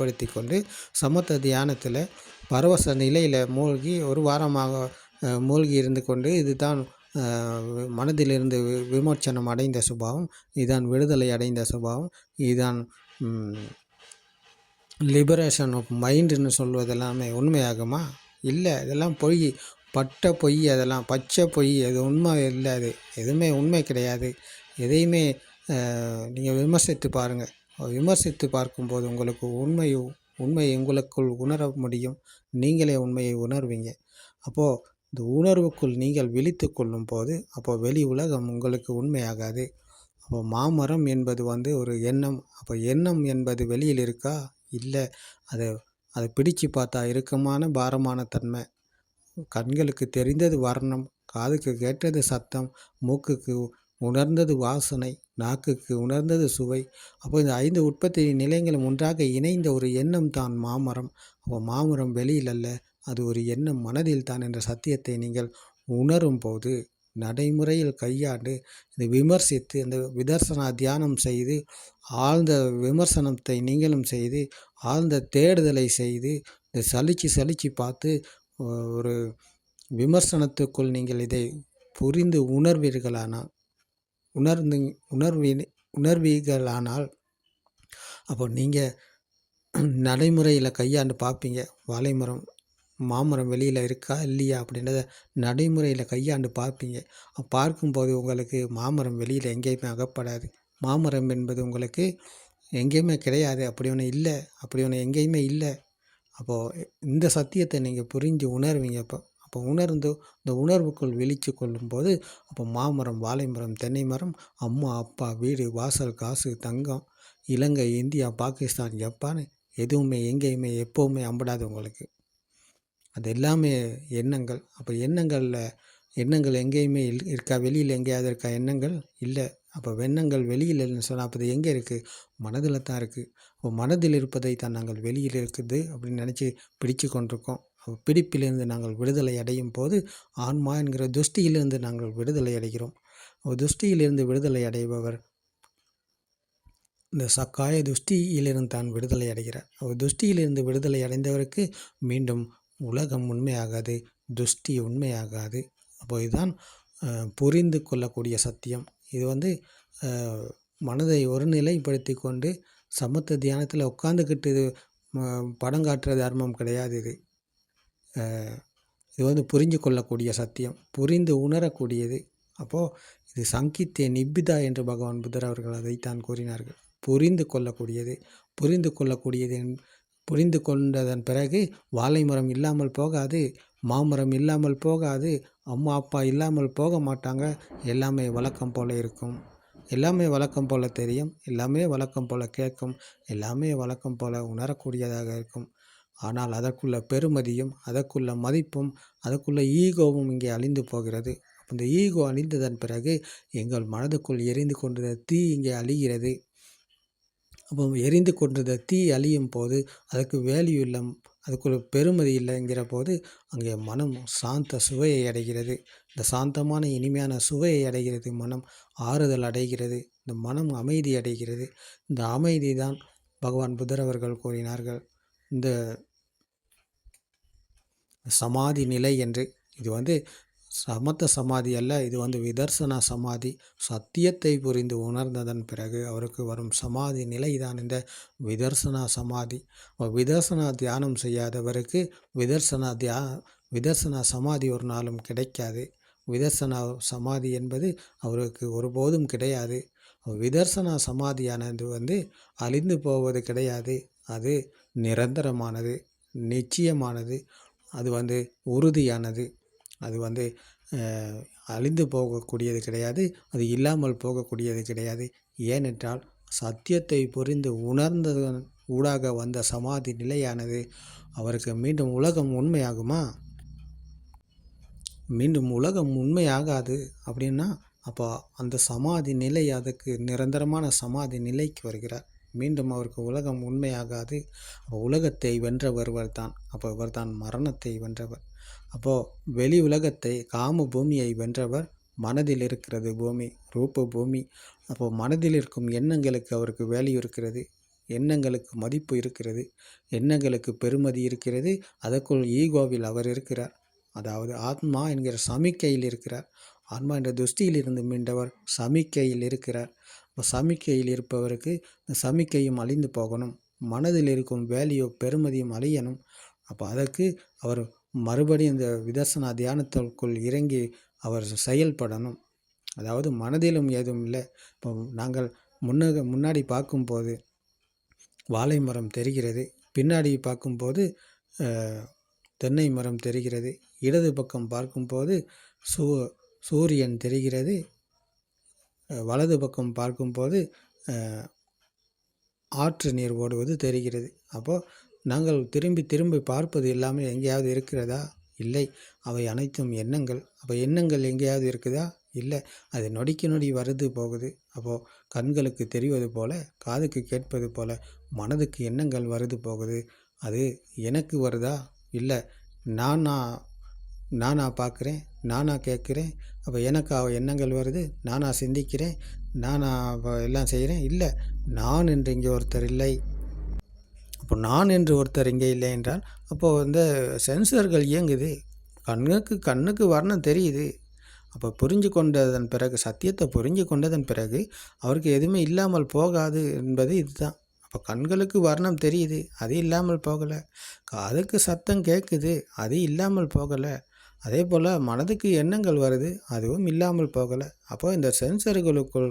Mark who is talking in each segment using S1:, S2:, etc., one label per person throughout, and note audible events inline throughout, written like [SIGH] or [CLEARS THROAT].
S1: நிலைப்படுத்தி கொண்டு சமத்த தியானத்தில் பரவச நிலையில் மூழ்கி ஒரு வாரமாக மூழ்கி இருந்து கொண்டு இதுதான் மனதிலிருந்து வி- விமோச்சனம் அடைந்த சுபாவம் இதுதான் விடுதலை அடைந்த சுபாவம் இதுதான் லிபரேஷன் ஆஃப் மைண்டுன்னு சொல்வது எல்லாமே உண்மையாகுமா? இல்லை இதெல்லாம் பொய் பட்ட பொய் அதெல்லாம் பச்சை பொய் அது உண்மை இல்லை அது எதுவுமே உண்மை கிடையாது எதையுமே நீங்கள் விமர்சித்து பாருங்கள் விமர்சித்து பார்க்கும்போது உங்களுக்கு உண்மை உண்மை உங்களுக்குள் உணர முடியும். நீங்களே உண்மையை உணர்வீங்க. அப்போது இந்த உணர்வுக்குள் நீங்கள் விழித்து கொள்ளும் போது அப்போ வெளி உலகம் உங்களுக்கு உண்மையாகாது. அப்போ மாமரம் என்பது வந்து ஒரு எண்ணம். அப்போ எண்ணம் என்பது வெளியில் இருக்கா? இல்லை. அதை அதை பிடிச்சு பார்த்தா இறுக்கமான பாரமான தன்மை. கண்களுக்கு தெரிந்தது வர்ணம் காதுக்கு கேட்டது சத்தம் மூக்குக்கு உணர்ந்தது வாசனை. நாக்குக்கு உணர்ந்தது சுவை. அப்போ இந்த ஐந்து உற்பத்தி நிலையங்களும் ஒன்றாக இணைந்த ஒரு எண்ணம் தான் மாமரம். அப்போ மாமரம் வெளியில் அல்ல அது ஒரு எண்ணம் மனதில் தான் என்ற சத்தியத்தை நீங்கள் உணரும் போது நடைமுறையில் கையாண்டு இந்த விமர்சித்து அந்த விதர்சனா தியானம் செய்து ஆழ்ந்த விமர்சனத்தை நீங்களும் செய்து ஆழ்ந்த தேடுதலை செய்து இந்த சலிச்சு சலிச்சு பார்த்து ஒரு விமர்சனத்துக்குள் நீங்கள் இதை புரிந்து உணர்வீர்களானால் உணர்ந்து உணர்வி உணர்வீர்களானால் அப்போ நீங்கள் நடைமுறையில் கையாண்டு பார்ப்பீங்க வாழைமரம் மாமரம் வெளியில் இருக்கா இல்லையா அப்படின்றத நடைமுறையில் கையாண்டு பார்ப்பீங்க பார்க்கும்போது உங்களுக்கு மாமரம் வெளியில் எங்கேயுமே அகப்படாது. மாமரம் என்பது உங்களுக்கு எங்கேயுமே கிடையாது. அப்படி ஒன்று இல்லை அப்படி ஒன்று எங்கேயுமே இல்லை. அப்போது இந்த சத்தியத்தை நீங்கள் புரிஞ்சு உணர்வீங்க அப்போ. அப்போ உணர்ந்து இந்த உணர்வுக்குள் விழிச்சு கொள்ளும்போது அப்போ மாமரம் வாழைமரம் தென்னை மரம் அம்மா அப்பா வீடு வாசல் காசு தங்கம் இலங்கை இந்தியா பாகிஸ்தான் ஜப்பான் எதுவுமே எங்கேயுமே எப்போவுமே அம்படாது உங்களுக்கு. அது எல்லாமே எண்ணங்கள். அப்போ எண்ணங்களில் எண்ணங்கள் எங்கேயுமே இல் இருக்கா? வெளியில் எங்கேயாவது இருக்கா? எண்ணங்கள்? இல்லை. அப்போ எண்ணங்கள் வெளியில் இல்லைன்னு சொன்னால் அப்போ அது எங்கே இருக்குது மனதில் தான் இருக்குது அப்போ மனதில் இருப்பதை தான் நாங்கள் வெளியில் இருக்குது அப்படின்னு நினச்சி பிடிச்சு கொண்டிருக்கோம். பிடிப்பிலிருந்து நாங்கள் விடுதலை அடையும் போது ஆன்மா என்கிற துஷ்டியிலிருந்து நாங்கள் விடுதலை அடைகிறோம். துஷ்டியிலிருந்து விடுதலை அடைபவர். இந்த சக்காய துஷ்டியிலிருந்து தான் விடுதலை அடைகிறார். அவர் துஷ்டியிலிருந்து விடுதலை அடைந்தவருக்கு மீண்டும் உலகம் உண்மையாகாது துஷ்டி உண்மையாகாது. அப்போ இதுதான் புரிந்து கொள்ளக்கூடிய சத்தியம். இது வந்து மனதை ஒருநிலைப்படுத்தி கொண்டு சமத்த தியானத்தில் உட்காந்துக்கிட்டு படம் காட்டுற தர்மம் கிடையாது இது. இது வந்து புரிஞ்சு கொள்ளக்கூடிய சத்தியம் புரிந்து உணரக்கூடியது. அப்போது இது சங்கித்திய நிப்பிதா என்று பகவான் புத்தர் அவர்கள் அதைத்தான் கூறினார்கள். புரிந்து கொள்ளக்கூடியது புரிந்து கொள்ளக்கூடியது என்- புரிந்து கொண்டதன் பிறகு வாழை மரம் இல்லாமல் போகாது மாமரம் இல்லாமல் போகாது அம்மா அப்பா இல்லாமல் போக மாட்டாங்க. எல்லாமே வழக்கம் போல இருக்கும். எல்லாமே வழக்கம் போல தெரியும் எல்லாமே வழக்கம் போல் கேட்கும் எல்லாமே வழக்கம் போல் உணரக்கூடியதாக இருக்கும். ஆனால் அதற்குள்ள பெருமதியும் அதற்குள்ள மதிப்பும் அதற்குள்ள ஈகோவும் இங்கே அழிந்து போகிறது. அந்த ஈகோ அழிந்ததன் பிறகு எங்கள் மனதுக்குள் எரிந்து கொண்டிருந்த தீ இங்கே அழிகிறது. அப்போ எரிந்து கொண்டிருந்த தீ அழியும் போது அதுக்கு வேல்யூ இல்லை அதுக்கு ஒரு பெருமதி இல்லைங்கிற போது அங்கே மனம் சாந்த சுவையை அடைகிறது. இந்த சாந்தமான இனிமையான சுவையை அடைகிறது மனம். ஆறுதல் அடைகிறது. இந்த மனம் அமைதி அடைகிறது. இந்த அமைதி தான் பகவான் புத்தர் அவர்கள் கூறினார்கள். இந்த சமாதி நிலை என்று. இது வந்து சமத்த சமாதி அல்ல இது வந்து விதர்சனா சமாதி. சத்தியத்தை புரிந்து உணர்ந்ததன் பிறகு அவருக்கு வரும் சமாதி நிலை தான் இந்த விதர்சனா சமாதி. விதர்சனா தியானம் செய்யாதவருக்கு விதர்சனா தியா விதர்சனா சமாதி ஒரு நாளும் கிடைக்காது. விதர்சனா சமாதி என்பது அவருக்கு ஒருபோதும் கிடையாது. விதர்சனா சமாதியானது வந்து அழிந்து போவது கிடையாது. அது நிரந்தரமானது நிச்சயமானது. அது வந்து உறுதியானது. அது வந்து அழிந்து போகக்கூடியது கிடையாது. அது இல்லாமல் போகக்கூடியது கிடையாது. ஏனென்றால் சத்தியத்தை புரிந்து உணர்ந்ததன் ஊடாக வந்த சமாதி நிலையானது. அவருக்கு மீண்டும் உலகம் உண்மையாகுமா? மீண்டும் உலகம் உண்மையாகாது அப்படின்னா அப்போ அந்த சமாதி நிலை அதுக்கு நிரந்தரமான சமாதி நிலைக்கு வருகிறார். மீண்டும் அவருக்கு உலகம் உண்மையாகாது. அப்போ உலகத்தை வென்றவர் தான். அப்போ இவர் தான் மரணத்தை வென்றவர். அப்போது வெளி உலகத்தை காம பூமியை வென்றவர் மனதில் இருக்கிறது பூமி ரூப பூமி. அப்போது மனதில் இருக்கும் எண்ணங்களுக்கு அவருக்கு வேல்யூ இருக்கிறது. எண்ணங்களுக்கு மதிப்பு இருக்கிறது. எண்ணங்களுக்கு பெருமதி இருக்கிறது. அதற்குள் ஈகோவில் அவர் இருக்கிறார். அதாவது ஆத்மா என்கிற சமிக்கையில் இருக்கிறார். ஆன்மா என்ற துஷ்டியில் இருந்து மீண்டவர் சமிக்கையில் இருக்கிறார். சமிக்கையில் இருப்பவருக்கு இந்த சமிக்கையும் அழிந்து போகணும். மனதில் இருக்கும் வேலையோ பெருமதியும் அழியணும். அப்போ அதற்கு அவர் மறுபடியும் இந்த விதர்சனா தியானத்திற்குள் இறங்கி அவர் செயல்படணும். அதாவது மனதிலும் ஏதும் இல்லை. இப்போ நாங்கள் முன்னக முன்னாடி பார்க்கும்போது வாழை மரம் தெரிகிறது. பின்னாடி பார்க்கும்போது தென்னை மரம் தெரிகிறது. இடது பக்கம் பார்க்கும்போது சூ சூரியன் தெரிகிறது. வலது பக்கம் பார்க்கும்போது ஆற்று நீர் ஓடுவது தெரிகிறது. அப்போது நாங்கள் திரும்பி திரும்பி பார்ப்பது எல்லாமே எங்கேயாவது இருக்கிறதா? இல்லை. அவை அனைத்தும் எண்ணங்கள். அப்போ எண்ணங்கள் எங்கேயாவது இருக்குதா? இல்லை. அது நொடிக்கு நொடி வருது போகுது. அப்போது கண்களுக்கு தெரிவது போல காதுக்கு கேட்பது போல மனதுக்கு எண்ணங்கள் வருது போகுது. அது எனக்கு வருதா? இல்லை. நான் நான் பார்க்குறேன் நானா கேட்குறேன் அப்போ எனக்கா எண்ணங்கள் வருது நானா சிந்திக்கிறேன் நானா எல்லாம் செய்கிறேன் இல்லை நான் என்று இங்கே ஒருத்தர் இல்லை. அப்போ நான் என்று ஒருத்தர் இங்கே இல்லை என்றால் அப்போது வந்து சென்சர்கள் இயங்குது. கண்ணுக்கு கண்ணுக்கு வர்ணம் தெரியுது. அப்போ புரிஞ்சு கொண்டதன் பிறகு சத்தியத்தை புரிஞ்சு கொண்டதன் பிறகு அவருக்கு எதுவுமே இல்லாமல் போகாது என்பது இதுதான். அப்போ கண்களுக்கு வர்ணம் தெரியுது அது இல்லாமல் போகலை. காதுக்கு சத்தம் கேட்குது அது இல்லாமல் போகலை. அதே போல் மனதுக்கு எண்ணங்கள் வருது அதுவும் இல்லாமல் போகலை. அப்போ இந்த சென்சர்களுக்குள்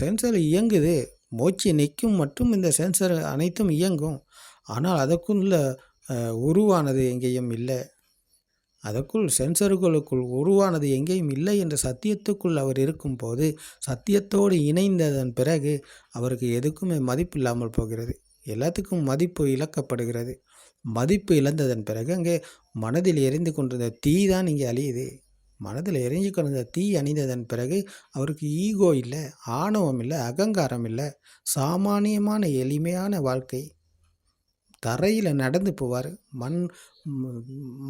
S1: சென்சர் இயங்குது. மூச்சு நிற்கும் மட்டும் இந்த சென்சர் அனைத்தும் இயங்கும். ஆனால் அதற்குள்ள உருவானது எங்கேயும் இல்லை. அதற்குள் சென்சர்களுக்குள் உருவானது எங்கேயும் இல்லை என்ற சத்தியத்துக்குள் அவர் இருக்கும்போது சத்தியத்தோடு இணைந்ததன் பிறகு அவருக்கு எதுக்குமே மதிப்பு இல்லாமல் போகிறது. எல்லாத்துக்கும் மதிப்பு இழக்கப்படுகிறது. மதிப்பு இழந்ததன் பிறகு அங்கே மனதில் எரிந்து கொண்டிருந்த தீ தான் இங்கே அழியுது. மனதில் எரிஞ்சு கொண்டிருந்த தீ அணிந்ததன் பிறகு அவருக்கு ஈகோ இல்லை ஆணவம் இல்லை அகங்காரம் இல்லை சாமானியமான எளிமையான வாழ்க்கை. தரையில் நடந்து போவார் மண்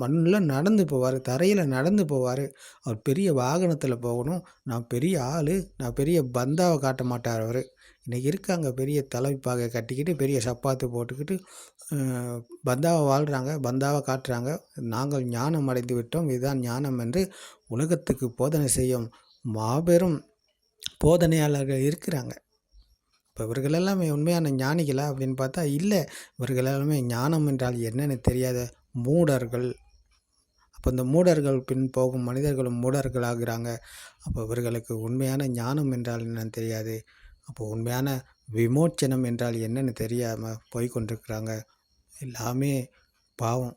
S1: மண்ணில் நடந்து போவார் தரையில் நடந்து போவார். அவர் பெரிய வாகனத்தில் போகணும். நான் பெரிய ஆள் நான் பெரிய பந்தாவை காட்ட மாட்டார் அவர். இன்றைக்கி இருக்காங்க பெரிய தலைப்பாகை கட்டிக்கிட்டு பெரிய சப்பாத்து போட்டுக்கிட்டு பந்தாவை வாழ்கிறாங்க பந்தாவை காட்டுறாங்க. நாங்கள் ஞானம் அடைந்து விட்டோம் இதுதான் ஞானம் என்று உலகத்துக்கு போதனை செய்யும் மாபெரும் போதனையாளர்கள் இருக்கிறாங்க. இப்போ இவர்கள் எல்லாமே உண்மையான ஞானிகளா அப்படின்னு பார்த்தா இல்லை இவர்கள் எல்லாமே ஞானம் என்றால் என்னென்னு தெரியாத மூடர்கள். அப்போ இந்த மூடர்கள் பின் போகும் மனிதர்களும் மூடர்களாகிறாங்க. அப்போ இவர்களுக்கு உண்மையான ஞானம் என்றால் என்னன்னு தெரியாது. அப்போ உண்மையான விமோச்சனம் என்றால் என்னன்னு தெரியாமல் போய் கொண்டிருக்கிறாங்க எல்லாமே பாவம்.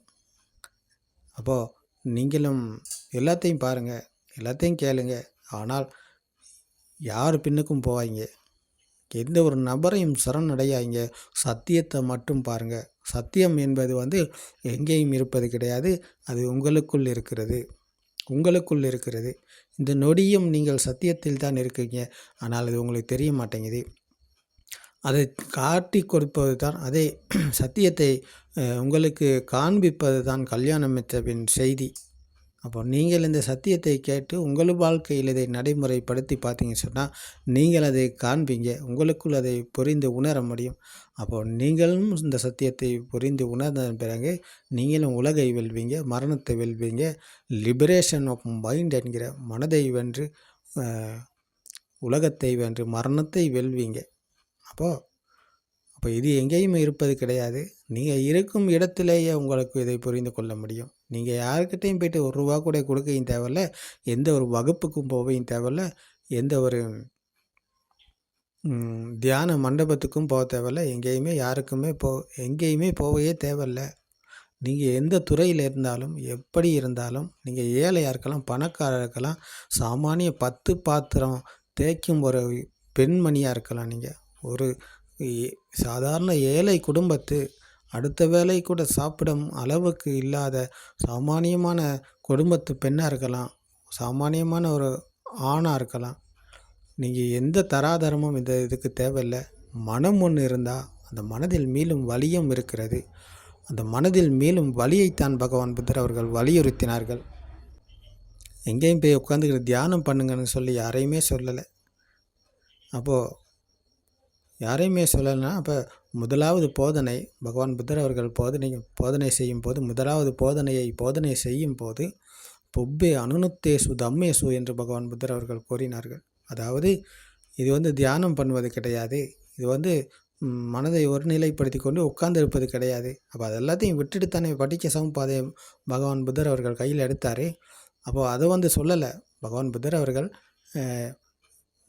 S1: அப்போது நீங்களும் எல்லாத்தையும் பாருங்கள் எல்லாத்தையும் கேளுங்க. ஆனால் யார் பின்னுக்கும் போவாங்க எந்த ஒரு நபரையும் சரணடையாங்க சத்தியத்தை மட்டும் பாருங்கள் சத்தியம் என்பது வந்து எங்கேயும் இருப்பது கிடையாது. அது உங்களுக்குள் இருக்கிறது. உங்களுக்குள் இருக்கிறது. இந்த நொடியும் நீங்கள் சத்தியத்தில் தான் இருக்கீங்க. ஆனால் அது உங்களுக்கு தெரிய மாட்டேங்குது. அதை காட்டி கொடுப்பது தான் அதே [CLEARS THROAT] சத்தியத்தை உங்களுக்கு காண்பிப்பது தான் கல்யாணம் பின் செய்தி. அப்போ நீங்கள் இந்த சத்தியத்தை கேட்டு உங்கள் வாழ்க்கையில் இதை நடைமுறைப்படுத்தி பார்த்தீங்கன்னு சொன்னால் நீங்கள் அதை காண்பீங்க உங்களுக்குள் அதை புரிந்து உணர முடியும். அப்போ நீங்களும் இந்த சத்தியத்தை புரிந்து உணர்ந்ததன் பிறகு நீங்களும் உலகை வெல்வீங்க மரணத்தை வெல்வீங்க லிபரேஷன் ஆஃப் மைண்ட் என்கிற மனதை வென்று உலகத்தை வென்று மரணத்தை வெல்வீங்க. அப்போது அப்போ இது எங்கேயும் இருப்பது கிடையாது. நீங்கள் இருக்கும் இடத்திலேயே உங்களுக்கு இதை புரிந்து கொள்ள முடியும். நீங்கள் யாருக்கிட்டையும் போயிட்டு ஒரு ரூபா கூட கொடுக்கவும் தேவையில்ல. எந்த ஒரு வகுப்புக்கும் போகவும் தேவையில்ல. எந்த ஒரு தியான மண்டபத்துக்கும் போக தேவையில்ல. எங்கேயுமே யாருக்குமே போ எங்கேயுமே போகவே தேவையில்ல. நீங்கள் எந்த துறையில் இருந்தாலும் எப்படி இருந்தாலும் நீங்கள் ஏழையாக இருக்கலாம் பணக்காரருக்கெல்லாம் இருக்கலாம் சாமானிய பத்து பாத்திரம் தேய்க்கும் ஒரு பெண்மணியாக இருக்கலாம் நீங்கள் ஒரு ஏ- சாதாரண ஏழை குடும்பத்து அடுத்த வேளை கூட சாப்பிடும் அளவுக்கு இல்லாத சாமானியமான குடும்பத்து பெண்ணாக இருக்கலாம். சாமானியமான ஒரு ஆணாக இருக்கலாம். நீங்கள் எந்த தராதரமும் இந்த இதுக்கு தேவையில்லை. மனம் ஒன்று இருந்தால் அந்த மனதில் மீளும் வலியும் இருக்கிறது. அந்த மனதில் மீளும் வலியைத்தான் பகவான் புத்தர் அவர்கள் வலியுறுத்தினார்கள். எங்கேயும் போய் உட்காந்துக்கிட்டு தியானம் பண்ணுங்கன்னு சொல்லி யாரையுமே சொல்லலை. அப்போது யாரையுமே சொல்லலைன்னா அப்போ முதலாவது போதனை பகவான் புத்தர் அவர்கள் போதனை போதனை செய்யும் போது முதலாவது போதனையை போதனை செய்யும் போது பொப்பே அனுனுத்தேசு தம்மேசு என்று பகவான் புத்தர் அவர்கள் கூறினார்கள். அதாவது இது வந்து தியானம் பண்ணுவது கிடையாது. இது வந்து மனதை ஒருநிலைப்படுத்தி கொண்டு உட்கார்ந்திருப்பது கிடையாது. அப்போ அது எல்லாத்தையும் விட்டுட்டு தானே படிக்க சமப்பாதையை பகவான் புத்தர் அவர்கள் கையில் எடுத்தார்? அப்போது அதை வந்து சொல்லலை. பகவான் புத்தர் அவர்கள்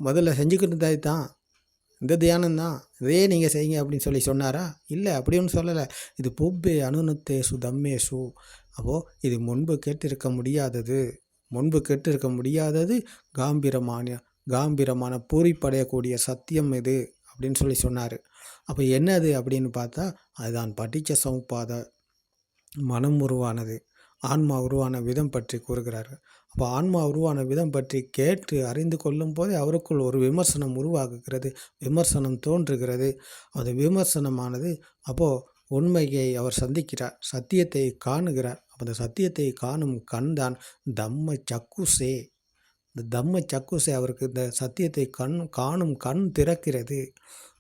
S1: முதல்ல செஞ்சுக்கிட்டு தான் இந்த தியானம் தான். இதையே நீங்கள் செய்யுங்க அப்படின்னு சொல்லி சொன்னாரா? இல்லை அப்படி ஒன்றும் சொல்லலை. இது பொப்பே அனுநத்தேசு தம்மேசு அப்போது இது முன்பு கேட்டிருக்க முடியாதது. முன்பு கேட்டிருக்க முடியாதது காம்பீரமான காம்பீரமான பூரிப்படையக்கூடிய சத்தியம் இது அப்படின்னு சொல்லி சொன்னார். அப்போ என்னது அப்படின்னு பார்த்தா அதுதான் படித்த சமுப்பாத மனம் உருவானது. ஆன்மா உருவான விதம் பற்றி கூறுகிறார்கள் அப்போ ஆன்மா உருவான விதம் பற்றி கேட்டு அறிந்து கொள்ளும் போதே அவருக்குள் ஒரு விமர்சனம் உருவாகுகிறது. விமர்சனம் தோன்றுகிறது. அந்த விமர்சனமானது. அப்போது உண்மையை அவர் சந்திக்கிறார். சத்தியத்தை காணுகிறார். அப்போ அந்த சத்தியத்தை காணும் கண் தான் தம்ம சக்குசே. இந்த தம்ம சக்குசே அவருக்கு இந்த சத்தியத்தை கண் காணும் கண் திறக்கிறது.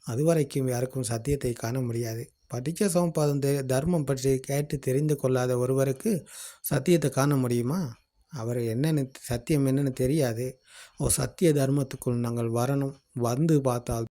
S1: அதுவரைக்கும் யாருக்கும் சத்தியத்தை காண முடியாது. படிக்க சமபாதம் தெ- தர்மம் பற்றி கேட்டு தெரிந்து கொள்ளாத ஒருவருக்கு சத்தியத்தை காண முடியுமா? அவர் என்னென்னு சத்தியம் என்னென்னு தெரியாது. ஓ சத்திய தர்மத்துக்குள் நாங்கள் வரணும். வந்து பார்த்தால்